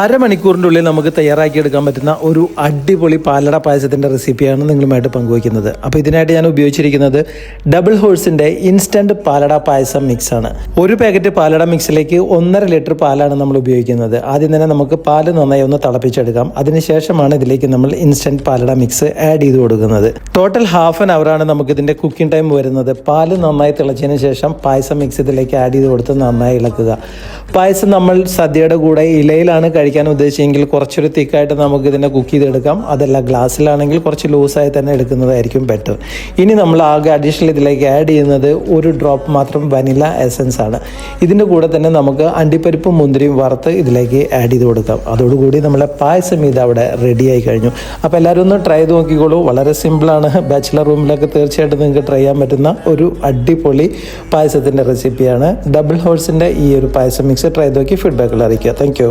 അരമണിക്കൂറിന്റെ ഉള്ളിൽ നമുക്ക് തയ്യാറാക്കിയെടുക്കാൻ പറ്റുന്ന ഒരു അടിപൊളി പാലട പായസത്തിന്റെ റെസിപ്പിയാണ് നിങ്ങളുമായിട്ട് പങ്കുവയ്ക്കുന്നത്. അപ്പോൾ ഇതിനായിട്ട് ഞാൻ ഉപയോഗിച്ചിരിക്കുന്നത് ഡബിൾ ഹോഴ്സിന്റെ ഇൻസ്റ്റന്റ് പാലട പായസം മിക്സാണ്. ഒരു പാക്കറ്റ് പാലട മിക്സിലേക്ക് ഒന്നര ലിറ്റർ പാലാണ് നമ്മൾ ഉപയോഗിക്കുന്നത്. ആദ്യം തന്നെ നമുക്ക് പാൽ നന്നായി ഒന്ന് തിളപ്പിച്ചെടുക്കാം. അതിനുശേഷമാണ് ഇതിലേക്ക് നമ്മൾ ഇൻസ്റ്റന്റ് പാലട മിക്സ് ആഡ് ചെയ്ത് കൊടുക്കുന്നത്. ടോട്ടൽ ഹാഫ് ആൻ അവറാണ് നമുക്ക് ഇതിന്റെ കുക്കിംഗ് ടൈം വരുന്നത്. പാൽ നന്നായി തിളച്ചതിന് ശേഷം പായസം മിക്സ് ഇതിലേക്ക് ആഡ് ചെയ്ത് കൊടുത്ത് നന്നായി ഇളക്കുക. പായസം നമ്മൾ സദ്യയുടെ കൂടെ ഇലയിലാണ് കഴിക്കാൻ ഉദ്ദേശിച്ചെങ്കിൽ കുറച്ചൊരു തിക്കായിട്ട് നമുക്ക് ഇതിനെ കുക്ക് ചെയ്തെടുക്കാം. അതല്ല ഗ്ലാസ്സിലാണെങ്കിൽ കുറച്ച് ലൂസായി തന്നെ എടുക്കുന്നതായിരിക്കും ബെറ്റർ ഇനി നമ്മൾ ആകെ അഡീഷണൽ ഇതിലേക്ക് ആഡ് ചെയ്യുന്നത് ഒരു ഡ്രോപ്പ് മാത്രം വനില എസൻസ് ആണ്. ഇതിന്റെ കൂടെ തന്നെ നമുക്ക് അണ്ടിപ്പരിപ്പും മുന്തിരിയും വറുത്ത് ഇതിലേക്ക് ആഡ് ചെയ്ത് കൊടുക്കാം. അതോടുകൂടി നമ്മളെ പായസം ഇത് അവിടെ റെഡി ആയി കഴിഞ്ഞു. അപ്പോൾ എല്ലാവരും ഒന്ന് ട്രൈ ചെയ്ത് നോക്കിക്കോളൂ. വളരെ സിമ്പിളാണ് ബാച്ചിലർ റൂമിലൊക്കെ തീർച്ചയായിട്ടും നിങ്ങൾക്ക് ട്രൈ ചെയ്യാൻ പറ്റുന്ന ഒരു അടിപൊളി പായസത്തിന്റെ റെസിപ്പിയാണ് ഡബിൾ ഹോഴ്സിന്റെ ഈ ഒരു പായസം മിക്സ് ട്രൈ ചെയ്ത് നോക്കി ഫീഡ്ബാക്കുകൾ അറിയിക്കുക. താങ്ക്